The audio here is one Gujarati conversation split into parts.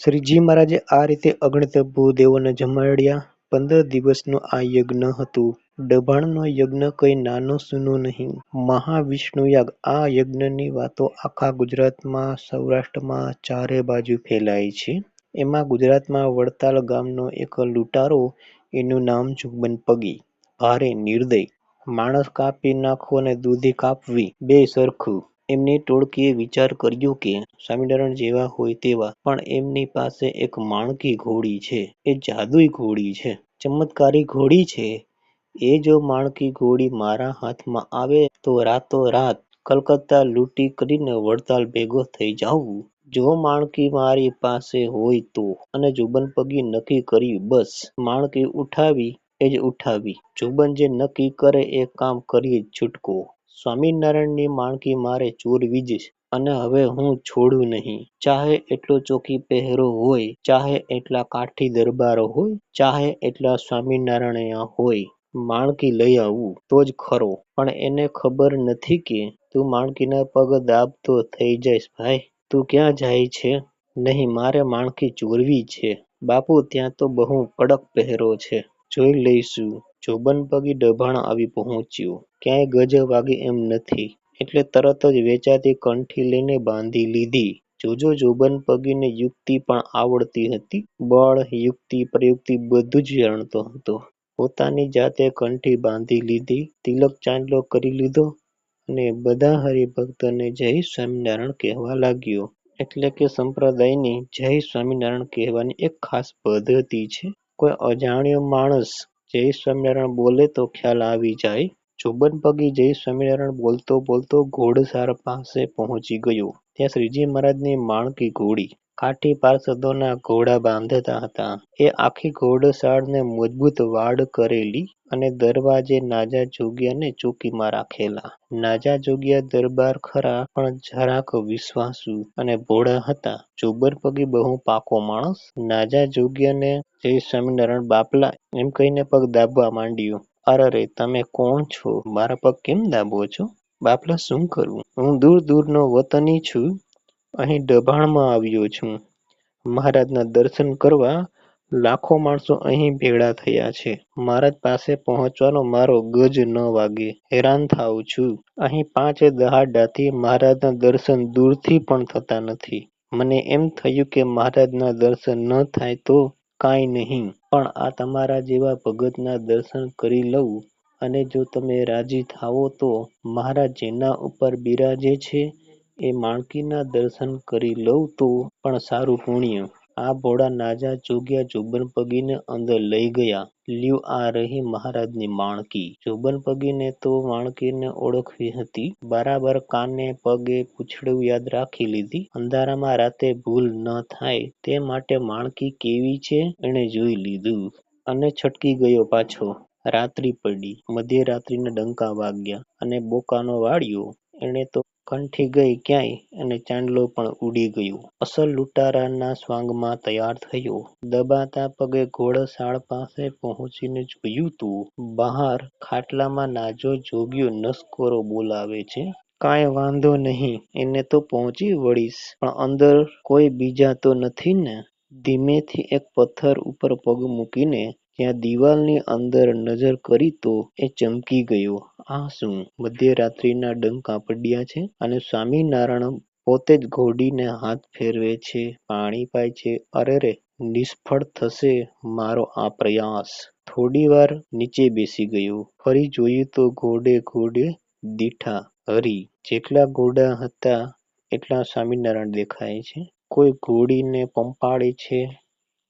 શ્રીજી મહારાજે આ રીતે અગણિત ભૂદેવોને જમાડ્યા. પંદર દિવસનું આ યજ્ઞ હતું. ડભાણનો યજ્ઞ કંઈ નાનો સૂનો નહીં. મહાવિષ્ણુ યાગ આ યજ્ઞની વાતો આખા ગુજરાતમાં, સૌરાષ્ટ્રમાં ચારે બાજુ ફેલાય છે. એમાં ગુજરાતમાં વડતાલ ગામનો એક લૂંટારો એનું નામ જોબનપગી. ભારે નિર્દય. માણસ કાપી નાખવો અને દૂધી કાપવી બે સરખું. એમની ટોળકીએ વિચાર કર્યો કે સ્વામિનારાયણ જેવા હોય તેવા, પણ એમની પાસે એક માણકી ઘોડી છે. એ જાદુઈ ઘોડી છે. ચમત્કારી ઘોડી છે. એ જો માણકી ઘોડી મારા હાથમાં આવે તો રાતોરાત કલકત્તા લૂંટી કરીને વડતાલ ભેગો થઈ જાઉં. જો માણકી મારી પાસે હોય તો અને જુબન પગી નક્કી કરી બસ માણકી ઉઠાવી એ જ ઉઠાવી. જુબન જે નક્કી કરે એ કામ કરીએ જ છૂટકો. સ્વામિનારાયણની માણકી મારે ચોરવી જ અને હવે હું છોડું નહીં. ચાહે એટલો ચોકી પહેરો હોય, ચાહે એટલા કાઠી દરબારો હોય, ચાહે એટલા સ્વામિનારાયણ હોય, માણકી લઈ આવું તો જ ખરો. પણ એને ખબર નથી કે તું માણકીના પગ દાબતો થઈ જઈશ ભાઈ. તું ક્યાં જાય છે? નહીં મારે માણકી ચોરવી છે. બાપુ ત્યાં તો બહુ કડક પહેરો છે. જોઈ લઈશું. જોબન પગી ડભાણ આવી પહોંચ્યો. ક્યાંય ગજ વાગે એમ નથી. એટલે તરત જ વેચાતી કંઠી લઈને બાંધી લીધી. જોજો જોબન પગીને યુક્તિ પણ આવડતી હતી. બળ, યુક્તિ, પ્રયુક્તિ બધું જ જાણતો હતો. પોતાની જાતે કંઠી બાંધી લીધી, તિલક ચાંદલો કરી લીધો અને બધા હરિભક્તોને જય સ્વામિનારાયણ કહેવા લાગ્યો. એટલે કે સંપ્રદાયની જય સ્વામિનારાયણ કહેવાની એક ખાસ પદ્ધતિ છે. કોઈ અજાણ્યો માણસ જય સ્વામિનારાયણ બોલે તો ખ્યાલ આવી જાય. જોબનપગી જય સ્વામિનારાયણ બોલતો બોલતો ઘોડસાર પાસે પહોંચી ગયો. ત્યાં શ્રીજી મહારાજની માણકી ઘોડી. કાઠી પાર્ષદોના ઘોડા બાંધતા હતા. એ આખી ઘોડસાળને મજબૂત વાડ કરેલી અને દરવાજે નાજા જોગ્યાને ચોકીમાં રાખેલા. નાજા જોગ્યા દરબાર ખરા, પણ જરાક વિશ્વાસુ અને ભોળા હતા. જોબનપગી બહુ પાકો માણસ. નાજા જોગ્યાને જય સ્વામિનારાયણ બાપલા એમ કહીને પગ દાબવા માંડ્યો. અરે તમે કોણ છો? મારા પગ કેમ દાબો છો? બાપલા શું કરવું હું દૂર દૂરનો વતની છું. અહીં ડભાણમાં આવ્યો છું. મહારાજના દર્શન કરવા લાખો માણસો અહીં ભેળા થયા છે. મહારાજ પાસે પહોંચવાનો મારો ગજ ન વાગે. હેરાન થાઉં છું. અહીં પાંચ દહાડાથી મહારાજના દર્શન દૂરથી પણ થતા નથી. મને એમ થયું કે મહારાજના દર્શન ન થાય તો કાંઈ નહીં, પણ આ તમારા જેવા ભગતના દર્શન કરી લઉં અને જો તમે રાજી થાઓ તો મહારાજ જેના ઉપર બિરાજે છે, એ માણકીના દર્શન કરી લઉં તો પણ સારું પુણ્ય. આ ભોળા નાજા જોગ્યા જોબન પગીને અંદર લઈ ગયા. લ્યુ આ રહી મહારાજની માણકી. જોબન પગીને તો માણકીને ઓળખવી હતી. બરાબર કાને પગે પૂછડું યાદ રાખી લીધી. અંધારામાં રાતે ભૂલ ન થાય તે માટે માણકી કેવી છે એણે જોઈ લીધું. અને છટકી ગયો પાછો. રાત્રિ પડી. મધ્યરાત્રિના ડંકા વાગ્યા અને બોકાનો વાળ્યો. એણે તો કંઠી ગઈ ક્યાંય અને ચાંદલો પણ ઉડી ગયો. અસલ લૂંટારાના સ્વાંગમાં તૈયાર થયો. દબાતા પગે ઘોડસાળ પાસે પહોંચીને જોયું તો બહાર ખાટલામાં નાજો જોગ્યો નસકોરો બોલાવે છે. કાંઈ વાંધો નહીં, એને તો પહોંચી વળીશ પણ અંદર કોઈ બીજા તો નથી ને? ધીમેથી એક પથ્થર ઉપર પગ મૂકીને ત્યાં દિવાલની અંદર નજર કરી તો એ ચમકી ગયો. આ શું? મધ્યરાત્રિના ડંકા પડ્યા છે અને સ્વામિનારાયણ પોતે જ ઘોડીને હાથ ફેરવે છે, પાણી પાય છે. અરેરે! નિષ્ફળ થશે મારો આ પ્રયાસ. થોડી વાર નીચે બેસી ગયો. ફરી જોયું તો ઘોડે ઘોડે દીઠા હરી જેટલા ઘોડા હતા એટલા સ્વામિનારાયણ દેખાય છે. કોઈ ઘોડીને પંપાળે છે,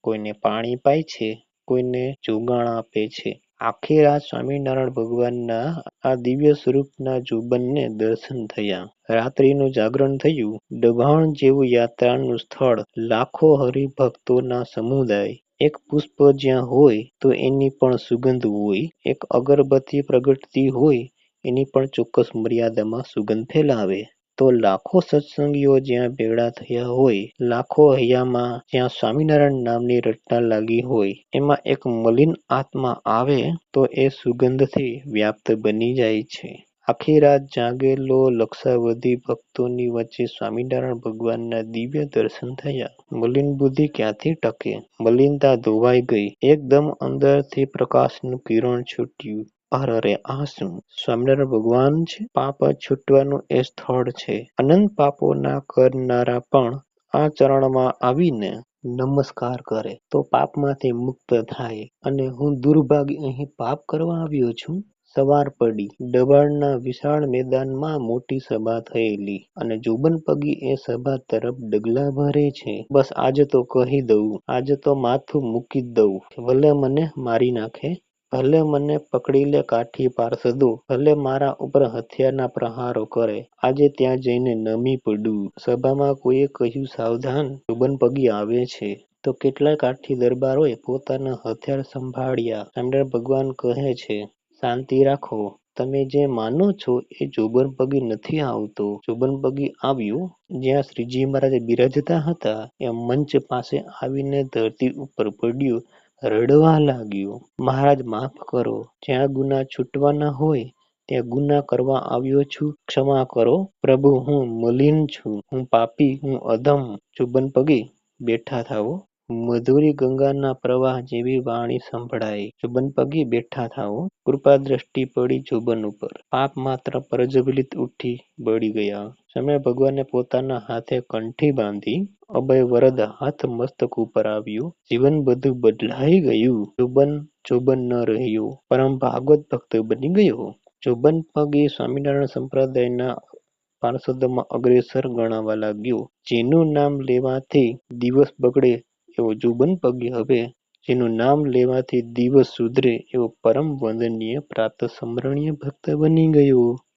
કોઈને પાણી પાય છે, કોઈને જોગાણ આપે છે. આખી રાત સ્વામિનારાયણ ભગવાનના આ દિવ્ય સ્વરૂપના જોબનને દર્શન થયા. રાત્રિનું જાગરણ થયું. દબાણ જેવું યાત્રાનું સ્થળ, લાખો હરિભક્તોના સમુદાય. એક પુષ્પ જ્યાં હોય તો એની પણ સુગંધ હોય. એક અગરબત્તી પ્રગટતી હોય એની પણ ચોક્કસ મર્યાદામાં સુગંધ ફેલાવે. તો લાખો સત્સંગીઓ જ્યાં ભેળા થયા હોય, લાખો હૈયામાં જ્યાં સ્વામિનારાયણ નામની રટના લાગી હોય, એમાં એક મલિન આત્મા આવે તો એ સુગંધથી વ્યાપ્ત બની જાય છે. આખી રાત જાગેલો લક્ષાવધિ ભક્તોની વચ્ચે સ્વામિનારાયણ ભગવાનના દિવ્ય દર્શન થયા. મલિન બુદ્ધિ ક્યાંથી ટકે? મલિનતા ધોવાઈ ગઈ. એકદમ અંદરથી પ્રકાશનું કિરણ છૂટ્યું. અરરે આ શું? સ્વામિનારાયણ ભગવાન છે? પાપ છૂટવાનું એ સ્થળ છે. અનંત પાપો ના કરનારા પણ આ ચરણમાં આવીને નમસ્કાર કરે તો પાપમાંથી મુક્ત થાય અને હું દુર્ભાગ્ય અહીં પાપ કરવા આવ્યો છું? સવાર પડી. દબાણના વિશાળ મેદાનમાં મોટી સભા થયેલી અને જોબનપગી એ સભા તરફ ડગલા ભરે છે. બસ આજે તો કહી દઉં. આજે તો માથું મૂકી દઉં. ભલે મને મારી નાખે. ભલે મને પકડી લે કાઠી પારસદું ભલે મારા ઉપર હથિયારના પ્રહારો કરે. આજે ત્યાં જઈને નમી પડું. સભામાં કોઈએ કહ્યું સાવધાન! જોબનપગી આવે છે. તો કેટલાય કાઠી દરબારોએ પોતાના હથિયાર સંભાળ્યા. સ્વામિનારાયણ ભગવાન કહે છે શાંતિ રાખો. તમે જે માનો છો એ જોબનપગી નથી આવતો. જોબનપગી આવ્યું જ્યાં શ્રીજી મહારાજ બિરાજતા હતા એ મંચ પાસે આવીને ધરતી ઉપર પડ્યો, રડવા લાગ્યો. મહારાજ માફ કરો. જ્યાં ગુના છૂટવાના હોય ત્યાં ગુના કરવા આવ્યો છું. ક્ષમા કરો પ્રભુ હું મલિન છું. હું પાપી, હું અધમ. ચુબન પગી બેઠા થાઓ. મધુરી ગંગાના પ્રવાહ જેવી વાણી સંભળાઈ. જોબનપગી બેઠા થાઓ. કૃપાદ્રષ્ટિ પડી જુબન ઉપર. પાપ માત્ર પ્રજ્વલિત ઉઠી બળી ગયા. સમય ભગવાને પોતાના હાથે કંઠી બાંધી. અભય વરદ હાથ મસ્તક ઉપર આવ્યું જીવન બધું બદલાઈ ગયું. જોબન જોબન ન રહ્યું પરમ ભાગવત ભક્ત બની ગયો. જોબનપગી સ્વામિનારાયણ સંપ્રદાયના પાર્ષદોમાં અગ્રેસર ગણાવા લાગ્યો. જેનું નામ લેવાથી દિવસ બગડે એવો જોબનપગી હવે, જેનું નામ લેવાથી દિવસ સુધરે એવો પરમ વંદનીય સ્મરણીય ભક્ત બની ગયો.